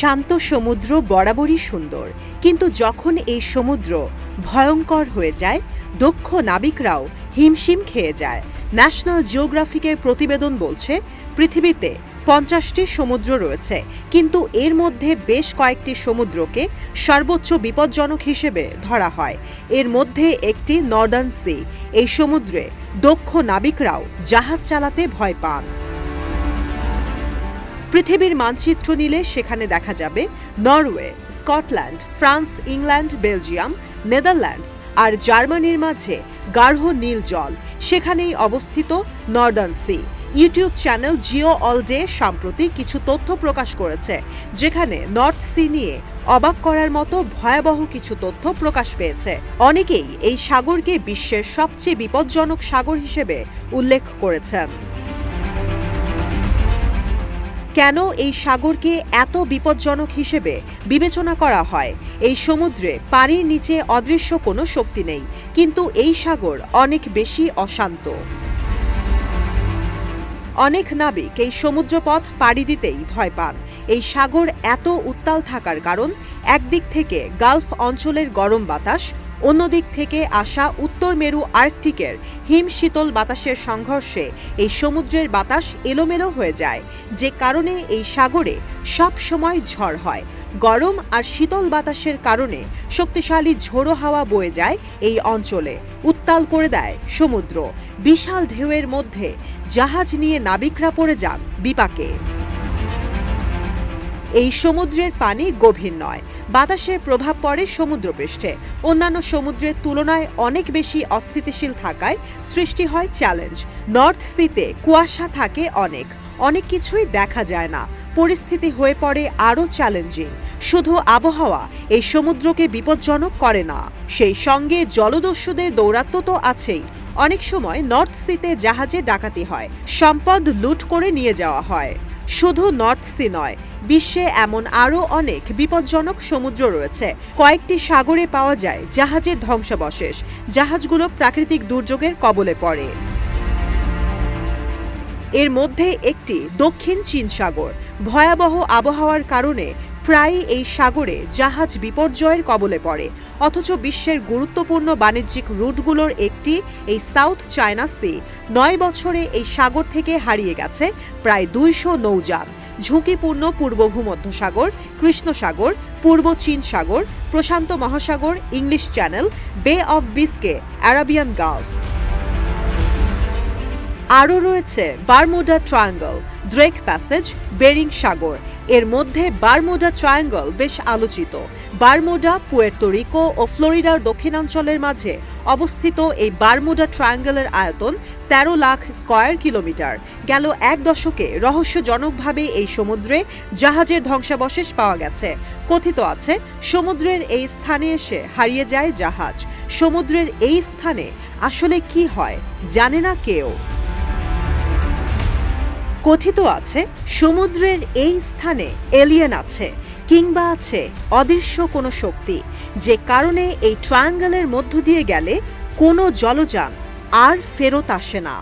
শান্ত সমুদ্র বরাবরই সুন্দর। কিন্তু যখন এই সমুদ্র ভয়ঙ্কর হয়ে যায়, দক্ষ নাবিকরাও হিমশিম খেয়ে যায়। ন্যাশনাল জিওগ্রাফিকের প্রতিবেদন বলছে, পৃথিবীতে পঞ্চাশটি সমুদ্র রয়েছে, কিন্তু এর মধ্যে বেশ কয়েকটি সমুদ্রকে সর্বোচ্চ বিপজ্জনক হিসেবে ধরা হয়। এর মধ্যে একটি নর্দার্ন সি এই সমুদ্রে দক্ষ নাবিকরাও জাহাজ চালাতে ভয় পান। পৃথিবীর মানচিত্র নিলে সেখানে দেখা যাবে Norway, Scotland, France, England, Belgium, Netherlands আর জার্মানির মাঝে গাঢ় নীল জল। সেখানেই অবস্থিত Northern Sea. YouTube channel Geo All Day সম্প্রতি কিছু তথ্য প্রকাশ করেছে, যেখানে নর্থ সি নিয়ে অবাক করার মতো ভয়াবহ কিছু তথ্য প্রকাশ পেয়েছে। অনেকেই এই সাগরকে বিশ্বের সবচেয়ে বিপজ্জনক সাগর হিসেবে উল্লেখ করেছেন। কেন এই সাগরকে এত বিপজ্জনক হিসেবে বিবেচনা করা হয়? এই সমুদ্রে পানির নিচে অদৃশ্য কোনো শক্তি নেই, কিন্তু এই সাগর অনেক বেশি অশান্ত। অনেক নাবিক এই সমুদ্রপথ পাড়ি দিতেই ভয় পান। এই সাগর এত উত্তাল থাকার কারণ একদিক থেকে গালফ অঞ্চলের গরম বাতাস অন্যদিক থেকে আসা উত্তর মেরু আর্কটিকের হিম শীতল বাতাসের সংঘর্ষে এই সমুদ্রের বাতাস এলোমেলো হয়ে যায়, যে কারণে এই সাগরে সব সময় ঝড় হয়। গরম আর শীতল বাতাসের কারণে শক্তিশালী ঝোড়ো হাওয়া বয়ে যায় এই অঞ্চলে, উত্তাল করে দেয় সমুদ্র। বিশাল ঢেউয়ের মধ্যে জাহাজ নিয়ে নাবিকরা পড়ে যান বিপাকে। এই সমুদ্রের পানি গভীর নয়। বাতাসের প্রভাব পড়ে সমুদ্রপৃষ্ঠে। অন্যান্য সমুদ্রের তুলনায় অনেক বেশি অস্থিতিশীল থাকায় সৃষ্টি হয় চ্যালেঞ্জ। নর্থ সিতে কুয়াশা থাকে অনেক। অনেক কিছুই দেখা যায় না। পরিস্থিতি হয়ে পড়ে আরও চ্যালেঞ্জিং। শুধু আবহাওয়া এই সমুদ্রকে বিপজ্জনক করে না। সেই সঙ্গে জলদস্যুদের দৌরাত্ম্য তো আছেই। অনেক সময় নর্থ সিতে জাহাজে ডাকাতি হয়। সম্পদ লুট করে নিয়ে যাওয়া হয়। শুধু নর্থ সি নয়, বিশ্বে এমন আরও অনেক বিপজ্জনক সমুদ্র রয়েছে। কয়েকটি সাগরে পাওয়া যায় জাহাজের ধ্বংসাবশেষ। জাহাজগুলো প্রাকৃতিক দুর্যোগের কবলে পড়ে। এর মধ্যে একটি দক্ষিণ চীন সাগর। ভয়াবহ আবহাওয়ার কারণে প্রায়ই এই সাগরে জাহাজ বিপর্যয়ের কবলে পড়ে, অথচ বিশ্বের গুরুত্বপূর্ণ বাণিজ্যিক রুটগুলোর একটি, এই সাউথ চায়না সি, নয় বছরে এই সাগর থেকে হারিয়ে গেছে প্রায় দুইশো নৌযান। ঝুঁকিপূর্ণ পূর্ব ভূমধ্যসাগর কৃষ্ণ সাগর পূর্ব চীন সাগর, প্রশান্ত মহাসাগর, English Channel, Bay of Biscay, Arabian Gulf. আরও রয়েছে Bermuda Triangle Drake Passage, Bering সাগর। এর মধ্যে বারমুডা ট্রায়াঙ্গল বেশ আলোচিত। বারমুডা, পুয়ের্তো ও ফ্লোরিডার দক্ষিণাঞ্চলের মাঝে অবস্থিত এই বারমুডা ট্রায়াঙ্গলের আয়তন তেরো লাখ স্কয়ার কিলোমিটার। গেল এক দশকে রহস্যজনকভাবে এই সমুদ্রে জাহাজের ধ্বংসাবশেষ পাওয়া গেছে। কথিত আছে, সমুদ্রের এই স্থানে এসে হারিয়ে যায় জাহাজ। সমুদ্রের এই স্থানে আসলে কি হয় জানে না কেউ। কথিত আছে, সমুদ্রের এই স্থানে এলিয়েন আছে, কিংবা আছে অদৃশ্য কোনো শক্তি, যে কারণে এই ট্রায়াঙ্গেলের মধ্য দিয়ে গেলে কোনো জলযান আর ফেরত আসে না।